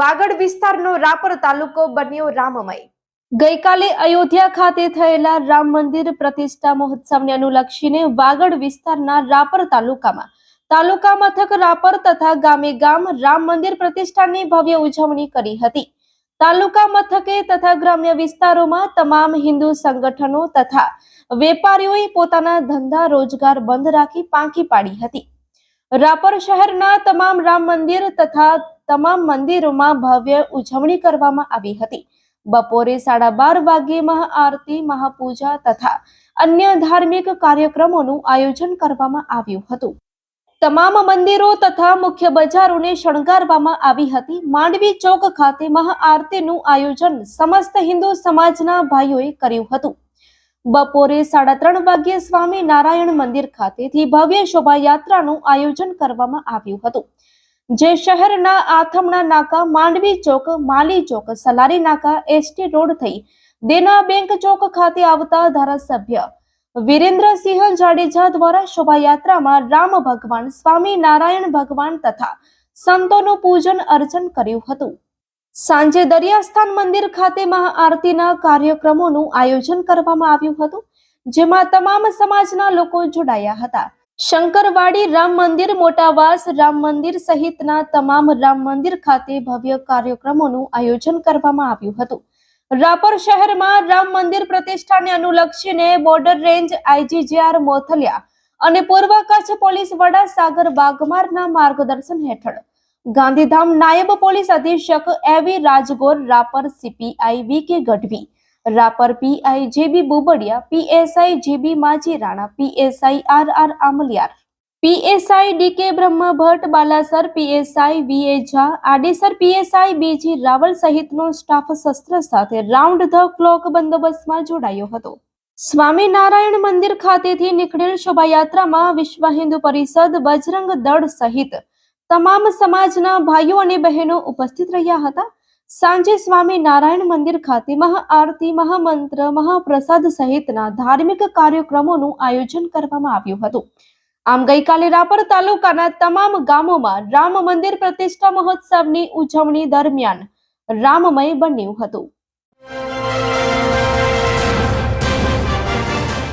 વાગડ વિસ્તારનો રાપર તાલુકો બન્યો રામમય. ગઈકાલે અયોધ્યા ખાતે થયેલા રામ મંદિર પ્રતિષ્ઠા મહોત્સવને અનુલક્ષીને વાગડ વિસ્તારના રાપર તાલુકામાં, તાલુકા મથક રાપર તથા ગામે ગામ રામ મંદિર પ્રતિષ્ઠાની ભવ્ય ઉજવણી કરી હતી. તાલુકા મથકે તથા ગ્રામ્ય વિસ્તારોમાં તમામ હિન્દુ સંગઠનો તથા વેપારીઓએ પોતાના ધંધા રોજગાર બંધ રાખી પાંખી પાડી હતી. રાપર શહેરના તમામ રામ મંદિર તથા તમામ મંદિરોમાં ભવ્ય ઉજવણી કરવામાં આવી હતી. બપોરે સાડા બાર વાગ્યે મહાઆરતી, મહાપૂજા તથા અન્ય ધાર્મિક કાર્યક્રમોનું આયોજન કરવામાં આવ્યું હતું. તમામ મંદિરો તથા મુખ્ય બજારોને શણગારવામાં આવી હતી. માંડવી ચોક ખાતે મહાઆરતીનું આયોજન સમસ્ત હિન્દુ સમાજના ભાઈઓએ કર્યું હતું. બપોરે સાડા ત્રણ વાગ્યે સ્વામી નારાયણ મંદિર ખાતેથી ભવ્ય શોભાયાત્રાનું આયોજન કરવામાં આવ્યું હતું. જે શહેરના આથમણા નાકા, માંડવી ચોક, માલી ચોક, સલારી નાકા, એસટી રોડ થઈ દેના બેંક ચોક ખાતે આવતા ધારાસભ્ય વિરેન્દ્રસિંહ જાડેજા દ્વારા શોભાયાત્રામાં રામ ભગવાન, સ્વામી નારાયણ ભગવાન તથા સંતોનું પૂજન અર્ચન કર્યું હતું. સાંજે દરિયાસ્થાન મંદિર ખાતે મહાઆરતીના કાર્યક્રમોનું આયોજન કરવામાં આવ્યું હતું, જેમાં તમામ સમાજના લોકો જોડાયા હતા. શંકરવાડી રામ મંદિર, મોટાવાસ રામ મંદિર સહિતના તમામ રામ મંદિર ખાતે ભવ્ય કાર્યક્રમોનું આયોજન કરવામાં આવ્યું હતું. રાપર શહેરમાં રામ મંદિર પ્રતિષ્ઠાને અનુલક્ષીને બોર્ડર રેન્જ આઈજીજીઆર મોથલિયા અને પૂર્વ કચ્છ પોલીસ વડા સાગર વાઘમારના માર્ગદર્શન હેઠળ ગાંધીધામ નાયબ પોલીસ અધિક્ષક એવી Rajgor Rapar CPI V K Gadhvi Rapar PI JB Bubadiya PSI JB માજી Rana PSI R R Amliyar PSI DK Brahmbhatt Balasar PSI VA Jha, Adesar PSI BG Raval સહિતનો સ્ટાફ શસ્ત્ર સાથે રાઉન્ડ ધ ક્લોક બંદોબસ્તમાં જોડાયો હતો. સ્વામિનારાયણ મંદિર ખાતેથી નીકળેલ શોભાયાત્રામાં વિશ્વ હિન્દુ પરિષદ, બજરંગ દળ સહિત તમામ સમાજના ભાઈઓ અને બહેનો ઉપસ્થિત રહ્યા હતા. સાંજે સ્વામી નારાયણ મંદિર ખાતે મહાઆરતી મહામંત્ર, મહાપ્રસાદ સહિતના ધાર્મિક કાર્યક્રમોનું આયોજન કરવામાં આવ્યું હતું. આમ ગઈકાલે રાપર તાલુકાના તમામ ગામોમાં રામ મંદિર પ્રતિષ્ઠા મહોત્સવની ઉજવણી દરમિયાન રામમય બન્યું હતું.